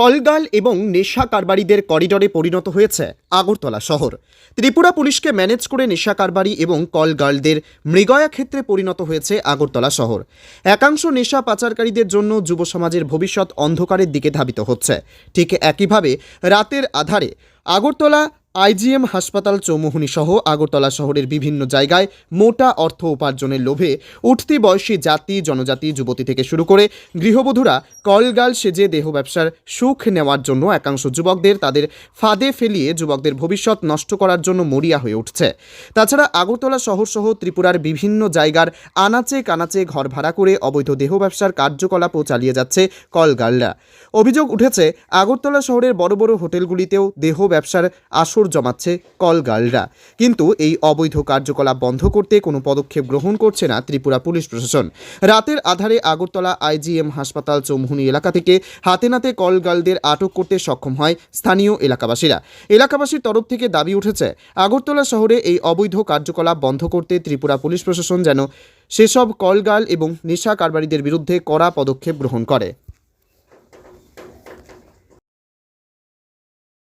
কলগাল এবং নেশা কারবারিদের করিডরে পরিণত হয়েছে আগরতলা শহর। ত্রিপুরা পুলিশকে ম্যানেজ করে নেশা কারবারি এবং কলগার্লদের মৃগয়া ক্ষেত্রে পরিণত হয়েছে আগরতলা শহর। একাংশ নেশা পাচারকারীদের জন্য যুব সমাজের ভবিষ্যৎ অন্ধকারের দিকে ধাবিত হচ্ছে। ঠিক একইভাবে রাতের আধারে আগরতলা আইজিএম হাসপাতাল চৌমুহনী সহ আগরতলা শহরের বিভিন্ন জায়গায় মোটা অর্থ উপার্জনের লোভে উঠতি বয়সী জাতি, জনজাতি, যুবতী থেকে শুরু করে গৃহবধূরা কলগাল সেজে দেহ ব্যবসার সুখ নেওয়ার জন্য একাংশ যুবকদের তাদের ফাঁদে ফেলিয়ে যুবকদের ভবিষ্যৎ নষ্ট করার জন্য মরিয়া হয়ে উঠছে। তাছাড়া আগরতলা শহর সহ ত্রিপুরার বিভিন্ন জায়গার আনাচে কানাচে ঘর ভাড়া করে অবৈধ দেহ ব্যবসার কার্যকলাপও চালিয়ে যাচ্ছে কলগালরা। অভিযোগ উঠেছে, আগরতলা শহরের বড় বড় হোটেলগুলিতেও দেহ ব্যবসার আসর জমাচ্ছে কলগার্লরা কিন্তু এই অবৈধ কার্যকলাপ বন্ধ করতে কোনো পদক্ষেপ গ্রহণ করছে না ত্রিপুরা পুলিশ প্রশাসন। রাতের আধারে আগরতলা আইজিএম হাসপাতাল চৌমুহনী এলাকা থেকে হাতে নাতে কলগার্লদের আটক করতে সক্ষম হয় স্থানীয় এলাকাবাসীরা। এলাকাবাসীর তরফ থেকে দাবি উঠেছে, আগরতলা শহরে এই অবৈধ কার্যকলাপ বন্ধ করতে ত্রিপুরা পুলিশ প্রশাসন যেন সেসব কলগার্ল এবং নেশা কারবারিদের বিরুদ্ধে কড়া পদক্ষেপ গ্রহণ করে।